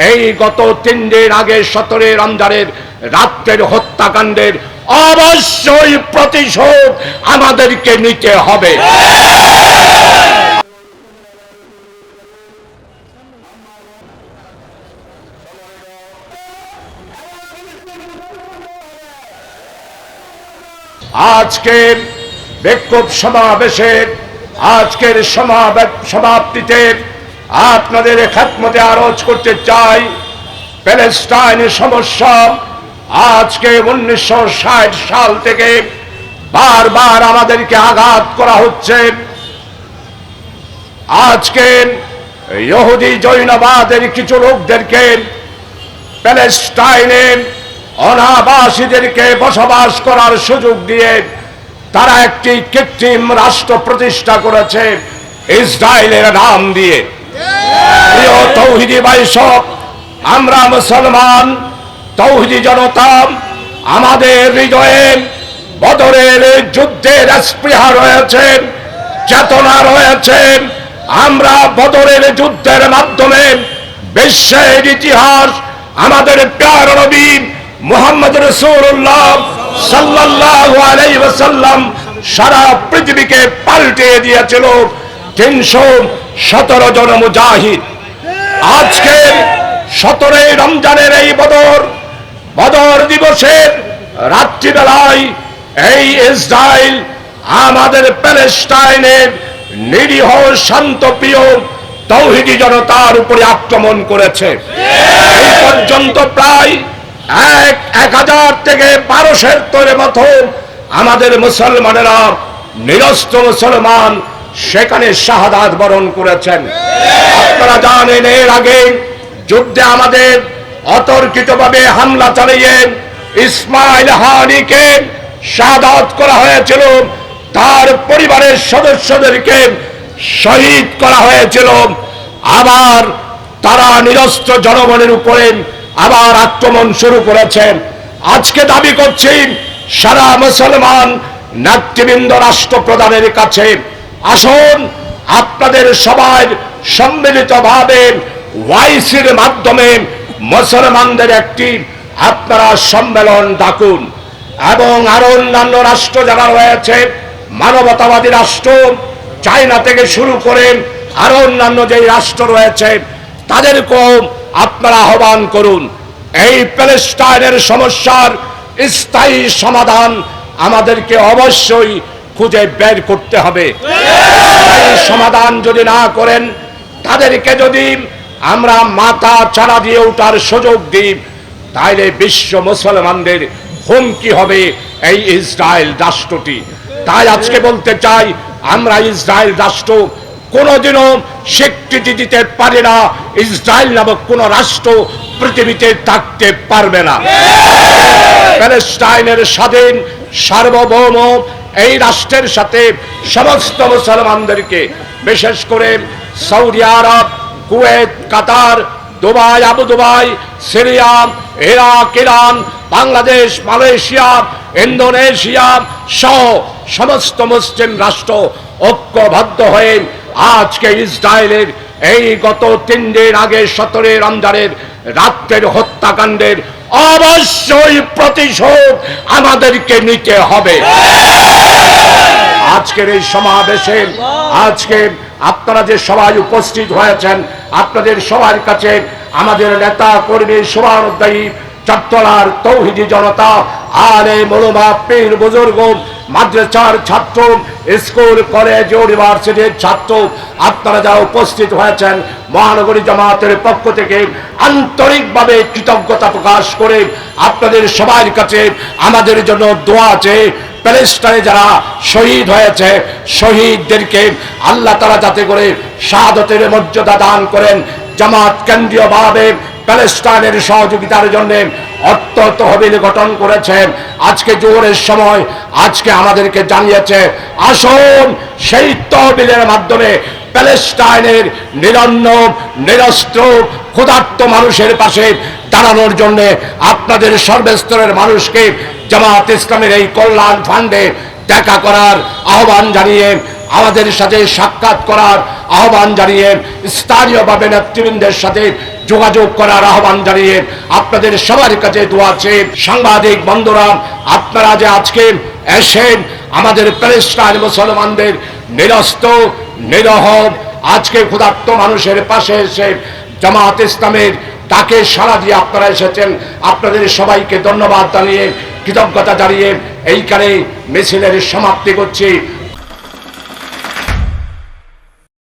এই গত তিন দিন আগে সতেরো রমজানের রাত্রের হত্যাকাণ্ডের অবশ্যই প্রতিশোধ আমাদেরকে নিতে হবে। আজকের বিক্ষোভ সমাবেশের, আজকের সমাবে- সমাপ্তিতে আপনাদের খাতমতে আরজ করতে চাই। প্যালেস্টাইনের সমস্যা আজকে উনিশশো ষাট সাল থেকে বারবার আমাদেরকে আঘাত করা হচ্ছে। আজকে ইহুদি জৈনবাদের কিছু লোকদেরকে, প্যালেস্টাইনে অনাবাসীদেরকে বসবাস করার সুযোগ দিয়ে তারা একটি কৃত্রিম রাষ্ট্র প্রতিষ্ঠা করেছে, ইসরায়েলের নাম দিয়ে। আমরা মুসলমান, তৌহিদি জনতা, আমাদের হৃদয়ে বদরের যুদ্ধের স্পৃহা রয়েছে, চেতনা রয়েছে। আমরা বদরের যুদ্ধের মাধ্যমে বিশ্বের ইতিহাস, আমাদের প্যার নবী মোহাম্মদ রসুল্লাহ সাল্লাল্লাহু আলাইহি সারা পৃথিবীকে পাল্টে দিয়েছিল। তিনশো সতেরো জন মুজাহিদ। আজকে সতেরোই রমজানের এই বদর বদর দিবসের রাত্রিবেলায় এই ইসরায়েল আমাদের প্যালেস্টাইনের নিরীহ শান্তপ্রিয় তৌহিদি জনতার উপরে আক্রমণ করেছে। এই পর্যন্ত প্রায় এক এক হাজার থেকে বারোশের তোরে মতো আমাদের মুসলমানেরা নিরস্ত্র মুসলমান সেখানে শাহাদাত বরণ করেছেন। আপনারা জানেন, এর আগে যুদ্ধে আমাদের অতর্কিতভাবে হামলা চালিয়ে ইসমাইল হানিকে শাহাদাত করা হয়েছিল। তার পরিবারের সদস্যদেরকে শহীদ করা হয়েছিল। আবার তারা নিরস্ত্র জনগণের উপরে আবার আক্রমণ শুরু করেছেন আজকে দাবি করছি, সারা মুসলমান নেতৃবৃন্দ, রাষ্ট্রপ্রধানের কাছে আসুন, আপনাদের সবাই সম্মিলিতভাবে ওয়াইসির মাধ্যমে মুসলমানদের একটি আপনারা সম্মেলন ডাকুন। এবং আরও অন্যান্য রাষ্ট্র যারা রয়েছে, মানবতাবাদী রাষ্ট্র, চায়না থেকে শুরু করে আরও অন্যান্য যে রাষ্ট্র রয়েছে, তাদেরকেও আপনারা আহ্বান করুন। এই প্যালেস্টাইনের সমস্যার স্থায়ী সমাধান আমাদেরকে অবশ্যই খুঁজে বের করতে হবে। সমাধান যদি না করেন তাদেরকে যদি আমরা মাথা চারা দিয়ে ওঠার সুযোগ দিই তাইলে বিশ্ব মুসলমানদের হুমকি হবে এই ইসরায়েল রাষ্ট্রটি। তাই আজকে বলতে চাই আমরা ইসরায়েল রাষ্ট্র কোনোদিনও স্বীকৃতি দিতে পারে না ইসরায়েল নামক কোন রাষ্ট্র পৃথিবীতে থাকতে পারবে না। প্যালেস্টাইনের স্বাধীন সার্বভৌম এই রাষ্ট্রের সাথে সমস্ত মুসলমানদেরকে, বিশেষ করে Saudi Arab, Kuwait, Qatar, Dubai, Abu Dubai, Syria, Iraq, Iran, Bangladesh, Malaysia, Indonesia সহ সমস্ত মুসলিম রাষ্ট্র ঐক্যবদ্ধ হয়ে আজকে ইসরায়েলের এই গত তিন দিন আগে সতেরো রমজানের রাত্রের হত্যাকাণ্ডের অবশ্যই প্রতিশোধ আমাদেরকে নিতে হবে। আজকের এই সমাবেশে, আজকে আপনারা যে সবাই উপস্থিত হয়েছেন, আপনাদের সবার কাছে আমাদের নেতা কর্মী শুভানুদ্দায়ী চট্টলার তৌহিদি জনতা আর এই মনোভাব পীর বুজুর্গ মাদ্রাসার ছাত্র, স্কুল, কলেজ ইউনিভার্সিটির ছাত্র আপনারা যা উপস্থিত হয়েছেন, মহানগরী জামাতের পক্ষ থেকে আন্তরিকভাবে কৃতজ্ঞতা প্রকাশ করে আপনাদের সবার কাছে আমাদের জন্য দোয়া আছে। প্যালেস্টাইনে যারা শহীদ হয়েছে, শহীদদেরকে আল্লাহ তারা যাতে করে শাহাদতের মর্যাদা দান করেন। জামাত কেন্দ্রীয়ভাবে প্যালেস্টাইনের সহযোগিতার জন্য অর্থ তহবিল গঠন করেছেন আজকে জোরের সময় আজকে আমাদেরকে জানিয়েছে, আসুন সেই তহবিলের মাধ্যমে প্যালেস্টাইনের নিরন্ন নিরস্ত্র ক্ষুধার্ত মানুষের পাশে দাঁড়ানোর জন্যে আপনাদের সর্বস্তরের মানুষকে জামাত ইসলামের এই কল্যাণ ফান্ডে দেখা করার আহ্বান জানিয়ে, আমাদের সাথে সাক্ষাৎ করার আহ্বান জানিয়ে স্থানীয়ভাবে নেতৃবৃন্দের সাথে যোগাযোগ করার আহ্বান জানিয়ে আপনাদের সবার কাছে দোয়া সাংবাদিক বন্ধুরা, আপনারা যে আজকে এসেন আমাদের প্যালেস্টাইন মুসলমানদের নিরস্ত, নিরহ, আজকে ক্ষুধার্ত মানুষের পাশে এসে জামাত ইসলামের তাকে সাড়া দিয়ে আপনারা এসেছেন। আপনাদের সবাইকে ধন্যবাদ জানিয়ে, কৃতজ্ঞতা জানিয়ে এইখানে মিছিলের সমাপ্তি করছি।